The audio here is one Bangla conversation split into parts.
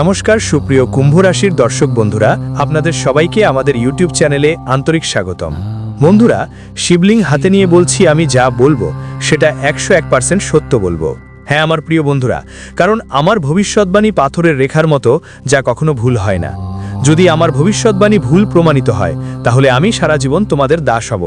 নমস্কার, সুপ্রিয় কুম্ভ রাশির দর্শক বন্ধুরা, আপনাদের সবাইকে আমাদের ইউটিউব চ্যানেলে আন্তরিক স্বাগতম। বন্ধুরা, শিবলিং হাতে নিয়ে বলছি আমি যা বলব, সেটা একশো এক পার্সেন্ট সত্য বলব। হ্যাঁ আমার প্রিয় বন্ধুরা, কারণ আমার ভবিষ্যৎবাণী পাথরের রেখার মতো যা কখনো ভুল হয় না। যদি আমার ভবিষ্যৎবাণী ভুল প্রমাণিত হয়, তাহলে আমি সারা জীবন তোমাদের দাস হব।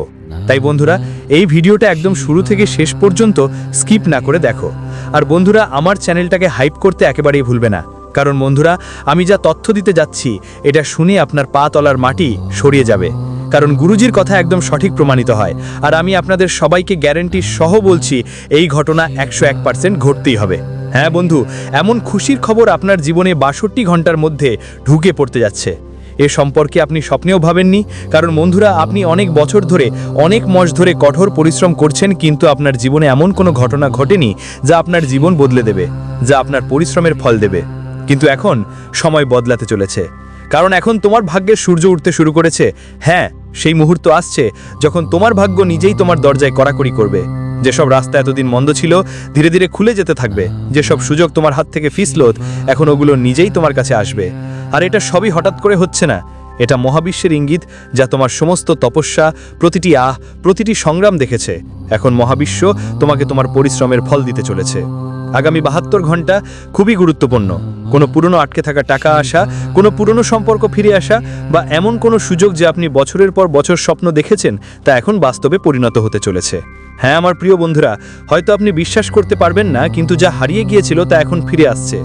তাই বন্ধুরা, এই ভিডিওটা একদম শুরু থেকে শেষ পর্যন্ত স্কিপ না করে দেখো। আর বন্ধুরা, আমার চ্যানেলটাকে হাইপ করতে একেবারেই ভুলবে না। কারণ বন্ধুরা, আমি যা তথ্য দিতে যাচ্ছি, এটা শুনে আপনার পা তলার মাটি সরিয়ে যাবে। কারণ গুরুজির কথা একদম সঠিক প্রমাণিত হয়। আর আমি আপনাদের সবাইকে গ্যারেন্টি সহ বলছি, এই ঘটনা একশো এক পার্সেন্ট ঘটতেই হবে। হ্যাঁ বন্ধু, এমন খুশির খবর আপনার জীবনে বাষট্টি ঘণ্টার মধ্যে ঢুকে পড়তে যাচ্ছে। এ সম্পর্কে আপনি স্বপ্নেও ভাবেননি? কারণ বন্ধুরা, আপনি অনেক বছর ধরে, অনেক মাস ধরে কঠোর পরিশ্রম করছেন, কিন্তু আপনার জীবনে এমন কোনো ঘটনা ঘটেনি যা আপনার জীবন বদলে দেবে, যা আপনার পরিশ্রমের ফল দেবে। কিন্তু এখন সময় বদলাতে চলেছে। কারণ এখন তোমার ভাগ্যের সূর্য উঠতে শুরু করেছে। হ্যাঁ সেই মুহূর্ত আসছে যখন তোমার ভাগ্য নিজেই তোমার দরজায় কড়াকড়ি করবে। যেসব রাস্তা এতদিন মন্দ ছিল, ধীরে ধীরে খুলে যেতে থাকবে। যেসব সুযোগ তোমার হাত থেকে ফিসলত এখন ওগুলো নিজেই তোমার কাছে আসবে। আর এটা সবই হঠাৎ করে হচ্ছে না। এটা মহাবিশ্বের ইঙ্গিত, যা তোমার সমস্ত তপস্যা, প্রতিটি আহ, প্রতিটি সংগ্রাম দেখেছে। এখন মহাবিশ্ব তোমাকে তোমার পরিশ্রমের ফল দিতে চলেছে। আগামী বাহাত্তর ঘণ্টা খুবই গুরুত্বপূর্ণ। কোনো পুরনো আটকে থাকা টাকা আসা, কোনো পুরনো সম্পর্ক ফিরে আসা, বা এমন কোনো সুযোগ যে আপনি বছরের পর বছর স্বপ্ন দেখেছেন, তা এখন বাস্তবে পরিণত হতে চলেছে। হ্যাঁ আমার প্রিয় বন্ধুরা, হয়তো আপনি বিশ্বাস করতে পারবেন না, কিন্তু যা হারিয়ে গিয়েছিল তা এখন ফিরে আসছে।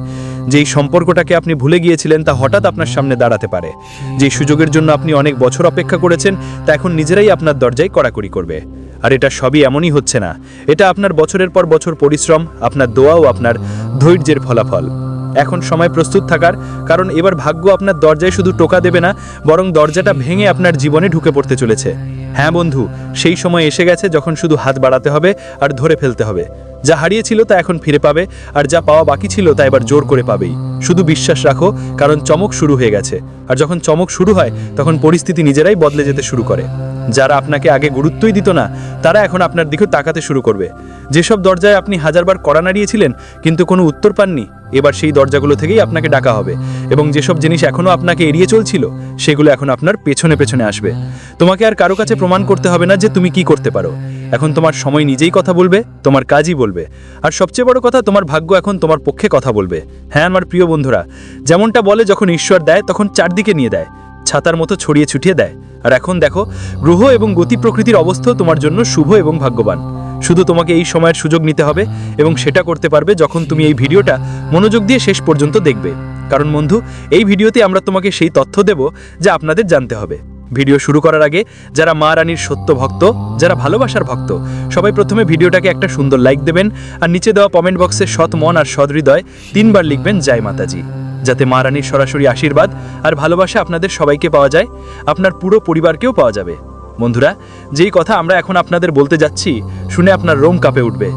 যেই সম্পর্কটাকে আপনি ভুলে গিয়েছিলেন, তা হঠাৎ আপনার সামনে দাঁড়াতে পারে। যেই সুযোগের জন্য আপনি অনেক বছর অপেক্ষা করেছেন, তা এখন নিজেরাই আপনার দরজায় কড়াকড়ি করবে। আর এটা সবই এমনই হচ্ছে না। এটা আপনার বছরের পর বছর পরিশ্রম, আপনার দোয়া ও আপনার ধৈর্যের ফলাফল। এখন সময় প্রস্তুত থাকার, কারণ এবার ভাগ্য আপনার দরজায় শুধু টোকা দেবে না, বরং দরজাটা ভেঙে আপনার জীবনে ঢুকে পড়তে চলেছে। হ্যাঁ বন্ধু, সেই সময় এসে গেছে যখন শুধু হাত বাড়াতে হবে আর ধরে ফেলতে হবে। যা হারিয়েছিল তা এখন ফিরে পাবে, আর যা পাওয়া বাকি ছিল তা এবার জোর করে পাবেই। শুধু বিশ্বাস রাখো, কারণ চমক শুরু হয়ে গেছে। আর যখন চমক শুরু হয়, তখন পরিস্থিতি নিজেরাই বদলে যেতে শুরু করে। যারা আপনাকে আগে গুরুত্বই দিত না, তারা এখন আপনার দিকে তাকাতে শুরু করবে। যেসব দরজায় আপনি হাজারবার কড়া নাড়িয়েছিলেন, কিন্তু কোনো উত্তর পাননি, এবার সেই দরজাগুলো থেকেই আপনাকে ডাকা হবে। এবং যেসব জিনিস এখনও আপনাকে এড়িয়ে চলছিল, সেগুলো এখন আপনার পেছনে পেছনে আসবে। তোমাকে আর কারও কাছে প্রমাণ করতে হবে না যে তুমি কি করতে পারো। এখন তোমার সময় নিজেই কথা বলবে, তোমার কাজই বলবে। আর সবচেয়ে বড় কথা, তোমার ভাগ্য এখন তোমার পক্ষে কথা বলবে। হ্যাঁ আমার প্রিয় বন্ধুরা, যেমনটা বলে যখন ঈশ্বর দেয়, তখন চারদিকে নিয়ে দেয়। ছাতার মতো ছড়িয়ে ছুটিয়ে দেয়। আর এখন দেখো, গ্রহ এবং গতি প্রকৃতির অবস্থাও তোমার জন্য শুভ এবং ভাগ্যবান। শুধু তোমাকে এই সময়ের সুযোগ নিতে হবে এবং সেটা করতে পারবে যখন তুমি এই ভিডিওটা মনোযোগ দিয়ে শেষ পর্যন্ত দেখবে। কারণ বন্ধু, এই ভিডিওতে আমরা তোমাকে সেই তথ্য দেব যা আপনাদের জানতে হবে। ভিডিও শুরু করার আগে, যারা মা রানীর সত্য ভক্ত, যারা ভালোবাসার ভক্ত, সবাই প্রথমে ভিডিওটাকে একটা সুন্দর লাইক দেবেন, আর নিচে দেওয়া কমেন্ট বক্সে সৎ মন আর সদহৃদয় তিনবার লিখবেন, জয় মাতাজি। যাতে মা রানীর সরাসরি আশীর্বাদ আর ভালোবাসা আপনাদের সবাইকে পাওয়া যায়, আপনার পুরো পরিবারকেও পাওয়া যাবে। বন্ধুরা, যেই কথা আমরা এখন আপনাদের বলতে যাচ্ছি, শুনে আপনার রোম কাঁপে উঠবে।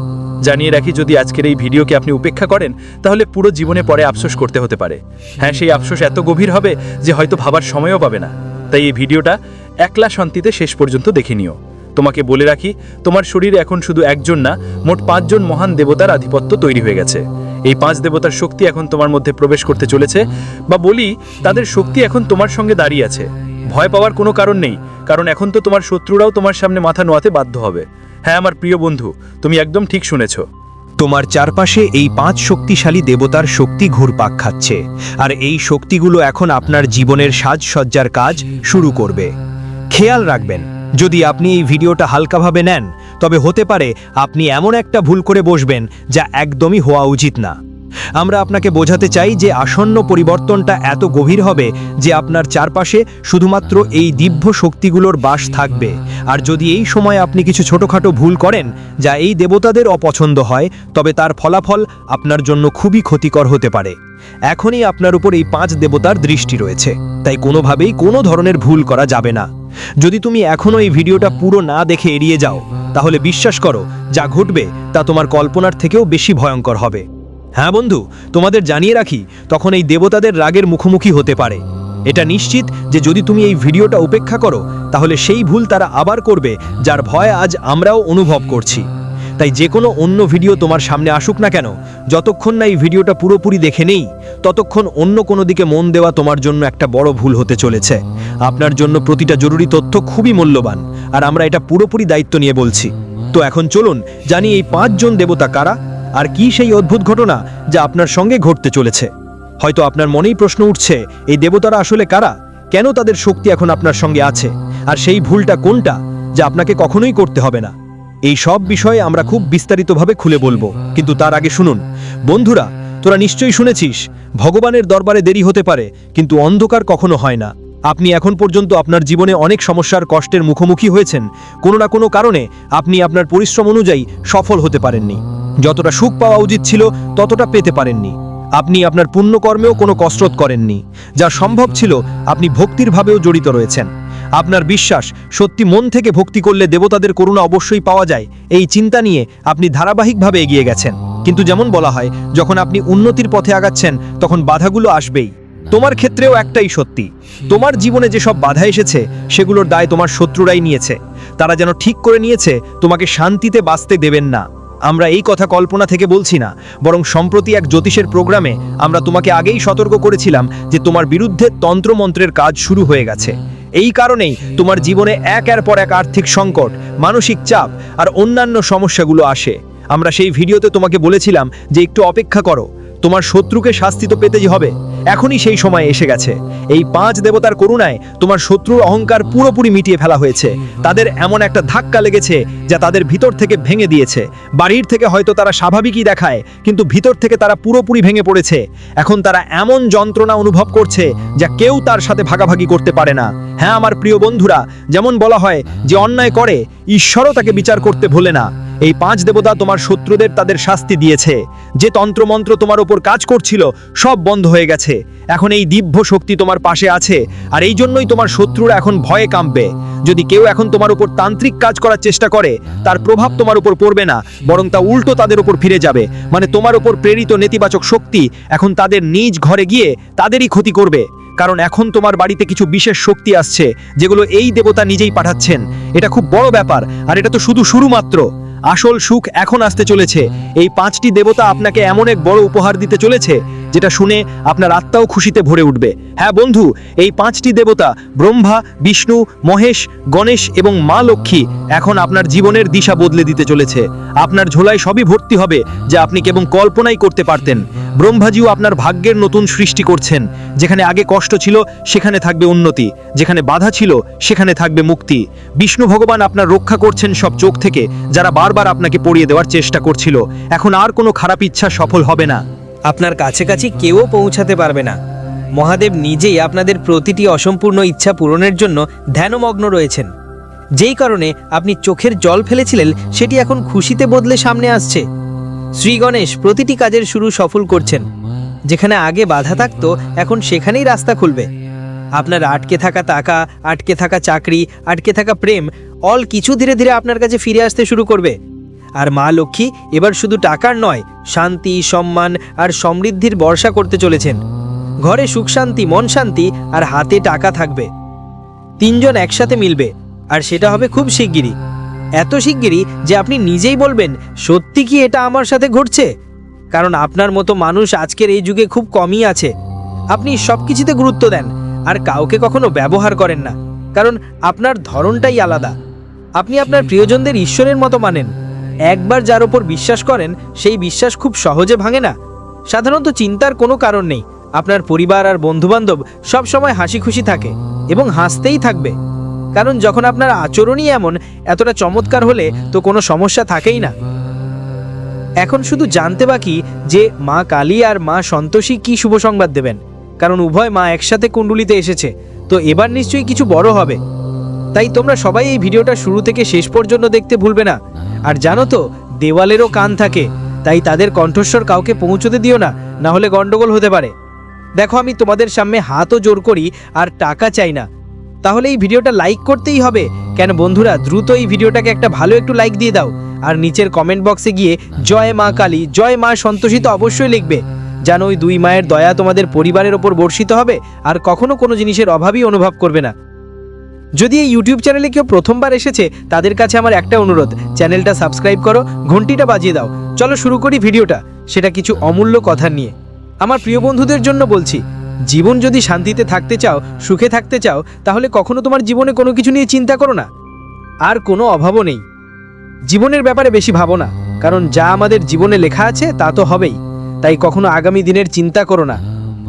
জানিয়ে রাখি, যদি আজকের এই ভিডিওকে আপনি উপেক্ষা করেন, তাহলে পুরো জীবনে পরে আফসোস করতে হতে পারে। হ্যাঁ সেই আফসোস এত গভীর হবে যে হয়তো ভাবার সময়ও পাবে না। তাই এই ভিডিওটা একলা শান্তিতে শেষ পর্যন্ত দেখে নিও। তোমাকে বলে রাখি, তোমার শরীরে এখন শুধু একজন না, মোট পাঁচজন মহান দেবতার আধিপত্য তৈরি হয়ে গেছে। এই পাঁচ দেবতার শক্তি এখন তোমার মধ্যে প্রবেশ করতে চলেছে বা বলি, তাদের শক্তি এখন তোমার সঙ্গে দাঁড়িয়ে আছে। ভয় পাওয়ার কোনো কারণ নেই, কারণ এখন তো তোমার শত্রুরাও তোমার সামনে মাথা নোয়াতে বাধ্য হবে। হ্যাঁ আমার প্রিয় বন্ধু, তুমি একদম ঠিক শুনেছ। তোমার চারপাশে এই পাঁচ শক্তিশালী দেবতার শক্তি ঘুরপাক খাচ্ছে, আর এই শক্তিগুলো এখন আপনার জীবনের সাজসজ্জার কাজ শুরু করবে। খেয়াল রাখবেন, যদি আপনি এই ভিডিওটা হালকাভাবে নেন তবে হতে পারে আপনি এমন একটা ভুল করে বসবেন যা একদমই হওয়া উচিত না। আমরা আপনাকে বোঝাতে চাই যে আসন্ন পরিবর্তনটা এত গভীর হবে যে আপনার চারপাশে শুধুমাত্র এই দিব্য শক্তিগুলোর বাস থাকবে। আর যদি এই সময় আপনি কিছু ছোটোখাটো ভুল করেন, যা এই দেবতাদের অপছন্দ হয়, তবে তার ফলাফল আপনার জন্য খুবই ক্ষতিকর হতে পারে। এখনই আপনার উপর এই পাঁচ দেবতার দৃষ্টি রয়েছে। তাই কোনোভাবেই কোনো ধরনের ভুল করা যাবে না। যদি তুমি এখনও এই ভিডিওটা পুরো না দেখে এড়িয়ে যাও, তাহলে বিশ্বাস করো, যা ঘটবে, তা তোমার কল্পনার থেকেও বেশি ভয়ঙ্কর হবে। হ্যাঁ বন্ধু, তোমাদের জানিয়ে রাখি, তখন এই দেবতাদের রাগের মুখোমুখি হতে পারে। এটা নিশ্চিত যে যদি তুমি এই ভিডিওটা উপেক্ষা করো, তাহলে সেই ভুল তারা আবার করবে, যার ভয় আজ আমরাও অনুভব করছি। তাই যে কোনো অন্য ভিডিও তোমার সামনে আসুক না কেন, যতক্ষণ না এই ভিডিওটা পুরোপুরি দেখে নেই, ততক্ষণ অন্য কোনো দিকে মন দেওয়া তোমার জন্য একটা বড় ভুল হতে চলেছে। আপনার জন্য প্রতিটা জরুরি তথ্য খুবই মূল্যবান, আর আমরা এটা পুরোপুরি দায়িত্ব নিয়ে বলছি। তো এখন চলুন জানি এই পাঁচজন দেবতা কারা, আর কি সেই অদ্ভুত ঘটনা যা আপনার সঙ্গে ঘটতে চলেছে। হয়তো আপনার মনেই প্রশ্ন উঠছে, এই দেবতারা আসলে কারা? কেন তাদের শক্তি এখন আপনার সঙ্গে আছে? আর সেই ভুলটা কোনটা, যা আপনাকে কখনোই করতে হবে না? এই সব বিষয়ে আমরা খুব বিস্তারিতভাবে খুলে বলব। কিন্তু তার আগে শুনুন। বন্ধুরা, তোরা নিশ্চয়ই শুনেছিস, ভগবানের দরবারে দেরি হতে পারে, কিন্তু অন্ধকার কখনো হয় না। আপনি এখন পর্যন্ত আপনার জীবনে অনেক সমস্যার কষ্টের মুখোমুখি হয়েছেন। কোনো না কোনো কারণে আপনি আপনার পরিশ্রম অনুযায়ী সফল হতে পারেননি। যতটা সুখ পাওয়া উচিত ছিল, ততটা পেতে পারেননি। আপনি আপনার পুণ্যকর্মেও কোনো কসরত করেননি। যা সম্ভব ছিল, আপনি ভক্তির ভাবেও জড়িত রয়েছেন। আপনার বিশ্বাস, সত্যি মন থেকে ভক্তি করলে দেবতাদের করুণা অবশ্যই পাওয়া যায়, এই চিন্তা নিয়ে আপনি ধারাবাহিকভাবে এগিয়ে গেছেন। কিন্তু যেমন বলা হয়, যখন আপনি উন্নতির পথে আগাচ্ছেন, তখন বাধাগুলো আসবেই। তোমার ক্ষেত্রেও একটাই সত্যি, তোমার জীবনে যেসব বাধা এসেছে, সেগুলোর দায় তোমার শত্রুরাই নিয়েছে। তারা যেন ঠিক করে নিয়েছে, তোমাকে শান্তিতে বাঁচতে দেবেন না। আমরা এই কথা কল্পনা থেকে বলছি না, বরং সম্প্রতি এক জ্যোতিষের প্রোগ্রামে আমরা তোমাকে আগেই সতর্ক করেছিলাম যে তোমার বিরুদ্ধে তন্ত্রমন্ত্রের কাজ শুরু হয়ে গেছে। এই কারণেই তোমার জীবনে একের পর এক আর্থিক সংকট, মানসিক চাপ আর অন্যান্য সমস্যাগুলো আসে। আমরা সেই ভিডিওতে তোমাকে বলেছিলাম যে একটু অপেক্ষা করো, তোমার শত্রুকে শাস্তি তো পেতেই হবে। এখনই সেই সময় এসে গেছে। এই পাঁচ দেবতার করুণায় তোমার শত্রুর অহংকার পুরোপুরি মিটিয়ে ফেলা হয়েছে। তাদের এমন একটা ধাক্কা লেগেছে যা তাদের ভিতর থেকে ভেঙে দিয়েছে। বাড়ির থেকে হয়তো তারা স্বাভাবিকই দেখায়, কিন্তু ভিতর থেকে তারা পুরোপুরি ভেঙে পড়েছে। এখন তারা এমন যন্ত্রণা অনুভব করছে যা কেউ তার সাথে ভাগাভাগি করতে পারে না। হ্যাঁ আমার প্রিয় বন্ধুরা, যেমন বলা হয় যে অন্যায় করে, ঈশ্বরও তাকে বিচার করতে ভোলে না। এই পাঁচ দেবতা তোমার শত্রুদের তাদের শাস্তি দিয়েছে। যে তন্ত্রমন্ত্র তোমার ওপর কাজ করছিল, সব বন্ধ হয়ে গেছে। এখন এই দিব্য শক্তি তোমার পাশে আছে, আর এই জন্যই তোমার শত্রুরা এখন ভয়ে কাঁপবে। যদি কেউ এখন তোমার উপর তান্ত্রিক কাজ করার চেষ্টা করে, তার প্রভাব তোমার উপর পড়বে না, বরং তা উল্টো তাদের উপর ফিরে যাবে। মানে তোমার উপর প্রেরিত নেতিবাচক শক্তি এখন তাদের নিজ ঘরে গিয়ে তাদেরই ক্ষতি করবে। কারণ এখন তোমার বাড়িতে কিছু বিশেষ শক্তি আসছে, যেগুলো এই দেবতা নিজেই পাঠাচ্ছেন। এটা খুব বড় ব্যাপার, আর এটা তো শুধু শুরু মাত্র আসল সুখ এখন আসতে চলেছে। এই পাঁচটি দেবতা আপনাকে এমন এক বড় উপহার দিতে চলেছে, যেটা শুনে আপনার আত্মাও খুশিতে ভরে উঠবে। হ্যাঁ বন্ধু, এই পাঁচটি দেবতা ব্রহ্মা, বিষ্ণু, মহেশ, গণেশ এবং মা লক্ষ্মী এখন আপনার জীবনের দিশা বদলে দিতে চলেছে। আপনার ঝোলায় সবই ভর্তি হবে, যা আপনি কেবল কল্পনাই করতে পারতেন। ব্রহ্মাজিও আপনার ভাগ্যের নতুন সৃষ্টি করছেন। যেখানে আগে কষ্ট ছিল, সেখানে থাকবে উন্নতি। যেখানে বাধা ছিল, সেখানে থাকবে মুক্তি। বিষ্ণু ভগবান আপনার রক্ষা করছেন সব চোখ থেকে, যারা বারবার আপনাকে পড়িয়ে দেওয়ার চেষ্টা করছিল। এখন আর কোনো খারাপ ইচ্ছা সফল হবে না। আপনার কাছাকাছি কেউ পৌঁছাতে পারবে না। মহাদেব নিজেই আপনাদের প্রতিটি অসম্পূর্ণ ইচ্ছা পূরণের জন্য ধ্যানমগ্ন রয়েছেন। যেই কারণে আপনি চোখের জল ফেলেছিলেন, সেটি এখন খুশিতে বদলে সামনে আসছে। শ্রী গণেশ প্রতিটি কাজের শুরু সফল করছেন। যেখানে আগে বাধা থাকতো, এখন সেখানেই রাস্তা খুলবে। আপনার আটকে থাকা টাকা, আটকে থাকা চাকরি, আটকে থাকা প্রেম অল কিছু ধীরে ধীরে আপনার কাছে ফিরে আসতে শুরু করবে। আর মা লক্ষ্মী এবার শুধু টাকার নয়, শান্তি, সম্মান আর সমৃদ্ধির বর্ষা করতে চলেছেন। ঘরে সুখ শান্তি, মন শান্তি আর হাতে টাকা থাকবে। তিনজন একসাথে মিলবে, আর সেটা হবে খুব শিগগিরই। এত শিগগিরই যে আপনি নিজেই বলবেন, সত্যি কি এটা আমার সাথে ঘটছে? কারণ আপনার মতো মানুষ আজকের এই যুগে খুব কমই আছে। আপনি সব কিছুতে গুরুত্ব দেন, আর কাউকে কখনো ব্যবহার করেন না। কারণ আপনার ধরনটাই আলাদা। আপনি আপনার প্রিয়জনদের ঈশ্বরের মতো মানেন। একবার যার ওপর বিশ্বাস করেন, সেই বিশ্বাস খুব সহজে ভাঙে না। সাধারণত চিন্তার কোনো কারণ নেই। আপনার পরিবার আর বন্ধুবান্ধব সব সময় হাসি খুশি থাকে এবং হাসতেই থাকবে। কারণ যখন আপনার আচরণই এমন, এতটা চমৎকার হলে তো কোনো সমস্যা থাকেই না। এখন শুধু জানতে বাকি যে মা কালী আর মা সন্তোষী কি শুভ সংবাদ দেবেন। কারণ উভয় মা একসাথে কুণ্ডুলিতে এসেছে, তো এবার নিশ্চয়ই কিছু বড় হবে। তাই তোমরা সবাই এই ভিডিওটা শুরু থেকে শেষ পর্যন্ত দেখতে ভুলবে না। আর জানো তো, দেওয়ালেরও কান থাকে, তাই তাদের কণ্ঠস্বর কাউকে পৌঁছতে দিও না না হলে গন্ডগোল হতে পারে। দেখো আমি তোমাদের সামনে হাতও জোর করি আর টাকা চাই না। তাহলে এই ভিডিওটা লাইক করতেই হবে। কেন বন্ধুরা, দ্রুত এই ভিডিওটাকে একটা ভালো একটু লাইক দিয়ে দাও। আর নিচের কমেন্ট বক্সে গিয়ে জয় মা কালী, জয় মা সন্তোষী তো অবশ্যই লিখবে। যেন ওই দুই মায়ের দয়া তোমাদের পরিবারের ওপর বর্ষিত হবে আর কখনো কোনো জিনিসের অভাবই অনুভব করবে না। যদি এই ইউটিউব চ্যানেলে কেউ প্রথমবার এসেছে, তাদের কাছে আমার একটা অনুরোধ চ্যানেলটা সাবস্ক্রাইব করো, ঘন্টিটা বাজিয়ে দাও। চলো শুরু করি ভিডিওটা, সেটা কিছু অমূল্য কথা নিয়ে। আমার প্রিয় বন্ধুদের জন্য বলছি জীবন যদি শান্তিতে থাকতে চাও, সুখে থাকতে চাও, তাহলে কখনো তোমার জীবনে কোনো কিছু নিয়ে চিন্তা করো না। আর কোনো অভাবও নেই। জীবনের ব্যাপারে বেশি ভাবো না, কারণ যা আমাদের জীবনে লেখা আছে, তা তো হবেই। তাই কখনো আগামী দিনের চিন্তা করো না।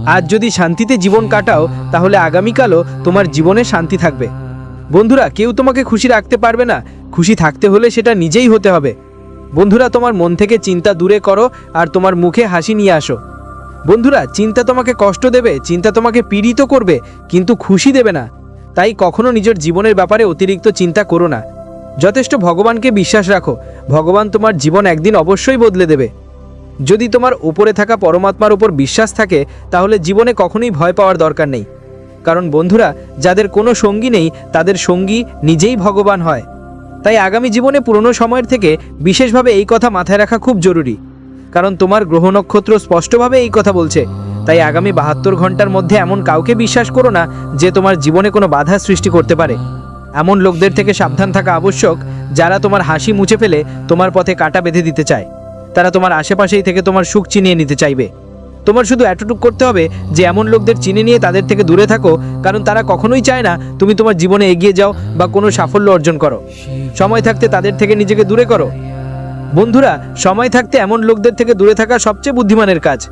আজ যদি শান্তিতে জীবন কাটাও, তাহলে আগামীকালও তোমার জীবনে শান্তি থাকবে। বন্ধুরা, কেউ তোমাকে খুশি রাখতে পারবে না। খুশি থাকতে হলে সেটা নিজেই হতে হবে। বন্ধুরা, তোমার মন থেকে চিন্তা দূরে করো আর তোমার মুখে হাসি নিয়ে আসো। বন্ধুরা, চিন্তা তোমাকে কষ্ট দেবে, চিন্তা তোমাকে পীড়িত করবে, কিন্তু খুশি দেবে না। তাই কখনো নিজের জীবনের ব্যাপারে অতিরিক্ত চিন্তা করো না। যথেষ্ট ভগবানকে বিশ্বাস রাখো, ভগবান তোমার জীবন একদিন অবশ্যই বদলে দেবে। যদি তোমার উপরে থাকা পরমাত্মার উপর বিশ্বাস থাকে, তাহলে জীবনে কখনোই ভয় পাওয়ার দরকার নেই। কারণ বন্ধুরা, যাদের কোনো সঙ্গী নেই, তাদের সঙ্গী নিজেই ভগবান হয়। তাই আগামী জীবনে পুরনো সময়ের থেকে বিশেষভাবে এই কথা মাথায় রাখা খুব জরুরি। কারণ তোমার গ্রহ নক্ষত্র স্পষ্টভাবে এই কথা বলছে। তাই আগামী বাহাত্তর ঘণ্টার মধ্যে এমন কাউকে বিশ্বাস করো না যে তোমার জীবনে কোনো বাধা সৃষ্টি করতে পারে। এমন লোকদের থেকে সাবধান থাকা আবশ্যক যারা তোমার হাসি মুছে ফেলে, তোমার পথে কাটা বেঁধে দিতে চায়। তারা তোমার আশেপাশেই থেকে তোমার সুখ চিনিয়ে নিতে চাইবে। তোমার শুধু এতটুকু করতে হবে যে এমন লোকদের চিনে নিয়ে তাদের থেকে দূরে থাকো, কারণ তারা কখনোই চায় না তুমি তোমার জীবনে এগিয়ে যাও বা কোনো সাফল্য অর্জন করো। সময় থাকতে তাদের থেকে নিজেকে দূরে করো। বন্ধুরা, সময় থাকতে এমন লোকদের থেকে দূরে থাকা সবচেয়ে বুদ্ধিমানের কাজ।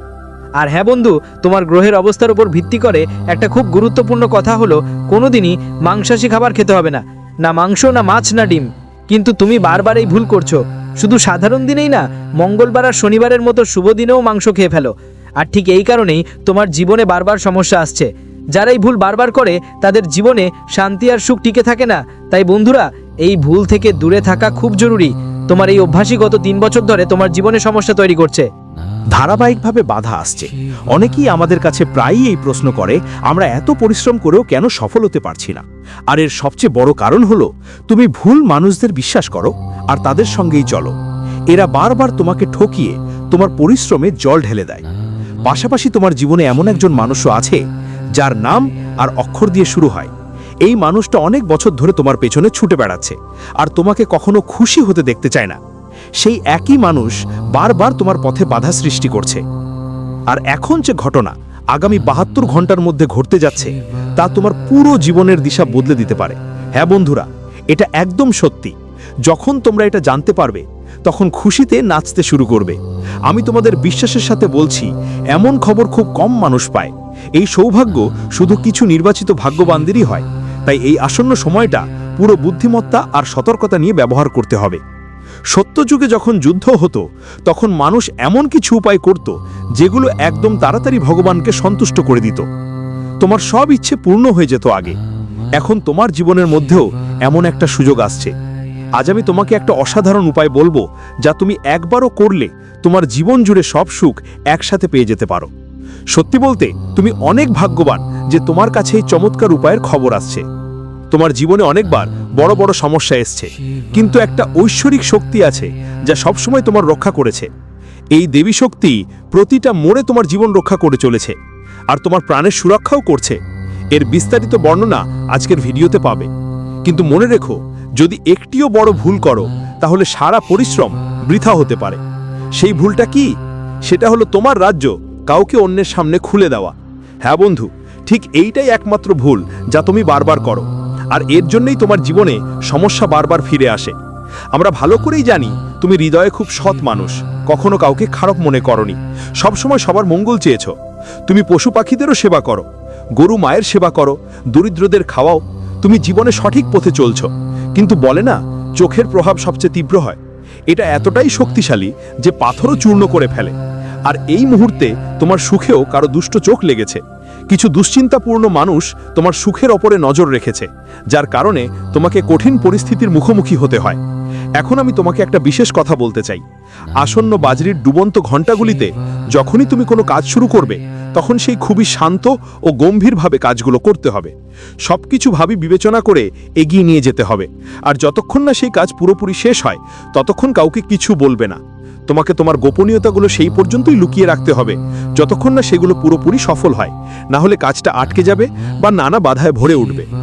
আর হ্যাঁ বন্ধু, তোমার গ্রহের অবস্থার উপর ভিত্তি করে একটা খুব গুরুত্বপূর্ণ কথা হলো, কোনোদিনই মাংসাশী খাবার খেতে হবে না না মাংস, না মাছ, না ডিম। কিন্তু তুমি বারবার এই ভুল করছ। শুধু সাধারণ দিনেই না, মঙ্গলবার আর শনিবারের মতো শুভ দিনেও মাংস খেয়ে ফেলো। আর ঠিক এই কারণেই তোমার জীবনে বারবার সমস্যা আসছে। যারা এই ভুল বারবার করে, তাদের জীবনে শান্তি আর সুখ টিকে থাকে না। তাই বন্ধুরা, এই ভুল থেকে দূরে থাকা খুব জরুরি। তোমার এই অভ্যাসই গত তিন বছর ধরে তোমার জীবনে সমস্যা তৈরি করছে। ধারাবাহিকভাবে বাধা আসছে। অনেকেই আমাদের কাছে প্রায়ই এই প্রশ্ন করে, আমরা এত পরিশ্রম করেও কেন সফল হতে পারছি না? আর এর সবচেয়ে বড় কারণ হলো, তুমি ভুল মানুষদের বিশ্বাস করো আর তাদের সঙ্গেই চলো। এরা বারবার তোমাকে ঠকিয়ে তোমার পরিশ্রমে জল ঢেলে দেয়। পাশাপাশি তোমার জীবনে এমন একজন মানুষও আছে, যার নাম আর অক্ষর দিয়ে শুরু হয় এই মানুষটা অনেক বছর ধরে তোমার পেছনে ছুটে বেড়াচ্ছে, আর তোমাকে কখনো খুশি হতে দেখতে চায় না। সেই একই মানুষ বারবার তোমার পথে বাধা সৃষ্টি করছে। আর এখন যে ঘটনা, আগামী বাহাত্তর ঘণ্টার মধ্যে ঘটতে যাচ্ছে, তা তোমার পুরো জীবনের দিশা বদলে দিতে পারে। হ্যাঁ বন্ধুরা, এটা একদম সত্যি। যখন তোমরা এটা জানতে পারবে, তখন খুশিতে নাচতে শুরু করবে। আমি তোমাদের বিশ্বাসের সাথে বলছি, এমন খবর খুব কম মানুষ পায়। এই সৌভাগ্য শুধু কিছু নির্বাচিত ভাগ্যবানদেরই হয়। তাই এই আসন্ন সময়টা পুরো বুদ্ধিমত্তা আর সতর্কতা নিয়ে ব্যবহার করতে হবে। সত্যযুগে যখন যুদ্ধ হতো, তখন মানুষ এমন কিছু উপায় করত, যেগুলো একদম তাড়াতাড়ি ভগবানকে সন্তুষ্ট করে দিত। তোমার সব ইচ্ছে পূর্ণ হয়ে যেত আগে। এখন তোমার জীবনের মধ্যেও এমন একটা সুযোগ আসছে। আজ আমি তোমাকে একটা অসাধারণ উপায় বলব, যা তুমি একবারও করলে তোমার জীবন জুড়ে সব সুখ একসাথে পেয়ে যেতে পারো। সত্যি বলতে, তুমি অনেক ভাগ্যবান যে তোমার কাছে এই চমৎকার উপায়ের খবর আসছে। তোমার জীবনে অনেকবার বড় বড় সমস্যা এসছে, কিন্তু একটা ঐশ্বরিক শক্তি আছে যা সবসময় তোমার রক্ষা করেছে। এই দেবী শক্তি প্রতিটা মোড়ে তোমার জীবন রক্ষা করে চলেছে, আর তোমার প্রাণের সুরক্ষাও করছে। এর বিস্তারিত বর্ণনা আজকের ভিডিওতে পাবে। কিন্তু মনে রেখো, যদি একটিও বড় ভুল করো, তাহলে সারা পরিশ্রম বৃথা হতে পারে। সেই ভুলটা কি? সেটা হলো তোমার রাজ্য। কাউকে অন্যের সামনে খুলে দেওয়া। হ্যাঁ বন্ধু, ঠিক এইটাই একমাত্র ভুল যা তুমি বারবার করো। আর এর জন্যই তোমার জীবনে সমস্যা বারবার ফিরে আসে। আমরা ভালো করেই জানি তুমি হৃদয়ে খুব সৎ মানুষ, কখনো কাউকে খারাপ মনে করনি। সবসময় সবার মঙ্গল চেয়েছ। তুমি পশু পাখিদেরও সেবা করো, গরু মায়ের সেবা করো, দরিদ্রদের খাওয়াও, তুমি জীবনে সঠিক পথে চলছ। কিন্তু বলে না, চোখের প্রভাব সবচেয়ে তীব্র হয়। এটা এতটাই শক্তিশালী যে পাথরও চূর্ণ করে ফেলে। আর এই মুহূর্তে তোমার সুখেও কারও দুষ্ট চোখ লেগেছে। কিছু দুশ্চিন্তাপূর্ণ মানুষ তোমার সুখের ওপরে নজর রেখেছে, যার কারণে তোমাকে কঠিন পরিস্থিতির মুখোমুখি হতে হয়। এখন আমি তোমাকে একটা বিশেষ কথা বলতে চাই। আসন্ন বাজরির ডুবন্ত ঘণ্টাগুলিতে যখনই তুমি কোনো কাজ শুরু করবে, তখন সেই খুবই শান্ত ও গম্ভীরভাবে কাজগুলো করতে হবে। সবকিছু ভাবি বিবেচনা করে এগিয়ে নিয়ে যেতে হবে। আর যতক্ষণ না সেই কাজ পুরোপুরি শেষ হয়, ততক্ষণ কাউকে কিছু বলবে না। তোমাকে তোমার গোপনীয়তাগুলো সেই পর্যন্তই লুকিয়ে রাখতে হবে। যতক্ষণ না সেগুলো পুরোপুরি সফল হয়, না হলে কাজটা আটকে যাবে বা নানা বাধায় ভরে উঠবে।